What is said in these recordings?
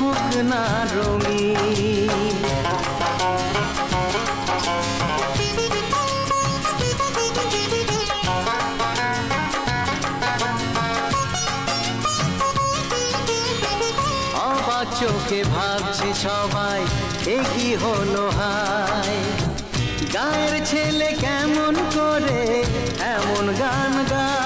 হোক না রঙিন চোখে ভাবছে সবাই, এ কি হলো হায়? গায়ের ছেলে কেমন করে, এমন গান গায়।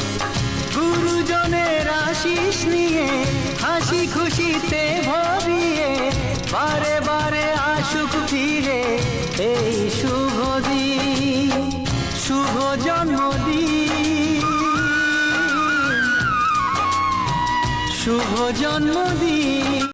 খুশিতে ভরিয়ে বারে বারে আসুক ফিরে এই শুভ দিন শুভ জন্মদিন। শুভ জন্মদিন।